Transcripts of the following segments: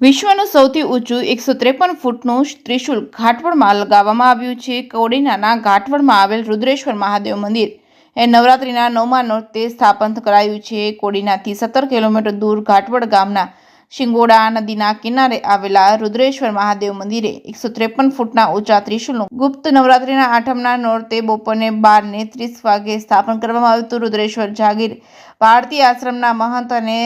વિશ્વનું સૌથી ઊંચું એકસો ત્રેપન ફૂટનું ત્રિશુલ ઘાટવડમાં લગાવવામાં આવ્યું છે. કોડીનાના ઘાટવડમાં આવેલ રુદ્રેશ્વર મહાદેવ મંદિર એ નવરાત્રિના નવમા નોરતે સ્થાપન કરાયું છે. કોડીનાથી સત્તર કિલોમીટર દૂર ઘાટવડ ગામના શિંગોડા નદીના કિનારે આવેલા રુદ્રેશ્વર મહાદેવ મંદિરે એકસો ત્રેપન ફૂટના ઊંચા ત્રિશુલનું ગુપ્ત નવરાત્રિના આઠમના નોરતે બપોરને બારને ત્રીસ વાગે સ્થાપન કરવામાં આવ્યું હતું. રુદ્રેશ્વર જાગીર, ભારતીય આશ્રમના મહંત અને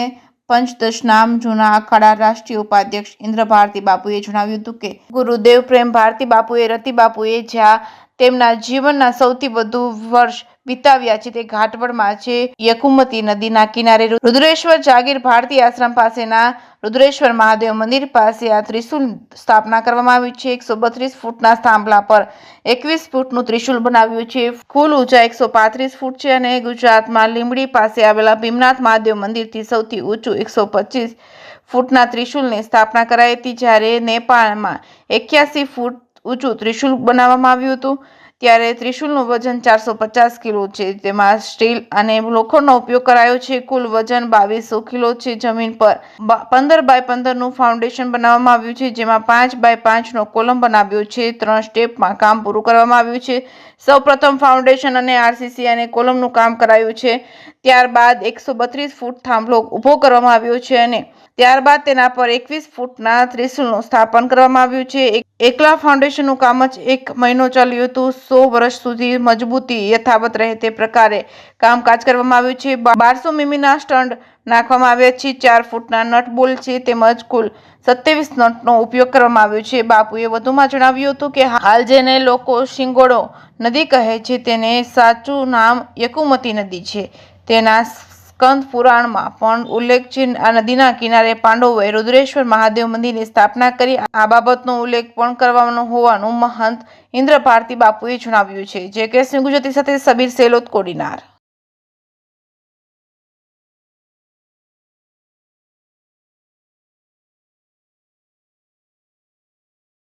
પંચદશ નામ જૂના અખાડા રાષ્ટ્રીય ઉપાધ્યક્ષ ઇન્દ્ર ભારતી બાપુએ જણાવ્યું હતું કે, ગુરુદેવ પ્રેમ ભારતી બાપુએ રતિ બાપુએ જ્યાં તેમના જીવનના સૌથી વધુ વર્ષ વિતાવ્યા છે તે ઘાટવડમાં છે યકુમતી નદીના કિનારે રુદ્રેશ્વર જાગીર ભારતી આશ્રમ પાસેના રુદ્રેશ્વર મહાદેવ મંદિર પાસે આ ત્રિશુલ સ્થાપના કરવામાં આવી છે. એકસો બત્રીસ ફૂટના થાંભલા પર એકવીસ ફૂટનું ત્રિશુલ બનાવ્યું છે. કુલ ઊંચા એકસો પાંત્રીસ ફૂટ છે અને ગુજરાતમાં લીંબડી પાસે આવેલા ભીમનાથ મહાદેવ મંદિરથી સૌથી ઊંચું એકસો પચીસ ફૂટના ત્રિશુલની સ્થાપના કરાઈ હતી જ્યારે નેપાળમાં એક્યાસી ફૂટ ઊંચું ત્રિશુલ બનાવવામાં આવ્યું હતું. ત્યારે ત્રિશુલનું વજન ચારસો પચાસ કિલો છે. તેમાં સ્ટીલ અને લોખંડનો ઉપયોગ કરાયો છે. કુલ વજન બાવીસો કિલો છે. જમીન પર પંદર બાય પંદરનું ફાઉન્ડેશન બનાવવામાં આવ્યું છે. જેમાં પાંચ બાય પાંચનો કોલમ બનાવ્યો છે. ત્રણ સ્ટેપમાં કામ પૂરું કરવામાં આવ્યું છે. સૌપ્રથમ ફાઉન્ડેશન અને આરસીસી અને કોલમનું કામ કરાયું છે. ત્યારબાદ એકસો બત્રીસ ફૂટ થાંભલો ઊભો કરવામાં આવ્યો છે અને ત્યારબાદ તેના પર એકવીસ ફૂટના ત્રિશુલનું સ્થાપન કરવામાં આવ્યું છે. એક- એકલા ફાઉન્ડેશનનું કામ જ એક મહિનો ચાલ્યું હતું. સો વર્ષ સુધી મજબૂતી યથાવત રહે તે પ્રકારે કામકાજ કરવામાં આવ્યું છે. બારસો મીમીના સ્ટન્ડ નાખવામાં આવ્યા છે. ચાર ફૂટના નટ બોલ છે. તેમજ કુલ સત્યાવીસ નટનો ઉપયોગ કરવામાં આવ્યો છે. બાપુએ વધુમાં જણાવ્યું હતું કે, હાલ જેને લોકો શિંગોડો નદી કહે છે, તેને સાચું નામ યકુમતી નદી છે. તેના સ્કંદ પુરાણમાં પણ ઉલ્લેખ છે આ નદીના કિનારે પાંડવોએ રુદ્રેશ્વર મહાદેવ મંદિરની સ્થાપના કરી. આ બાબતનો ઉલ્લેખ પણ કરવાનો હોવાનું મહંત ઇન્દ્ર ભારતી બાપુએ જણાવ્યું છે, જે કે ગુજરાતી સાથે સબીર સેલોત કોડીનાર.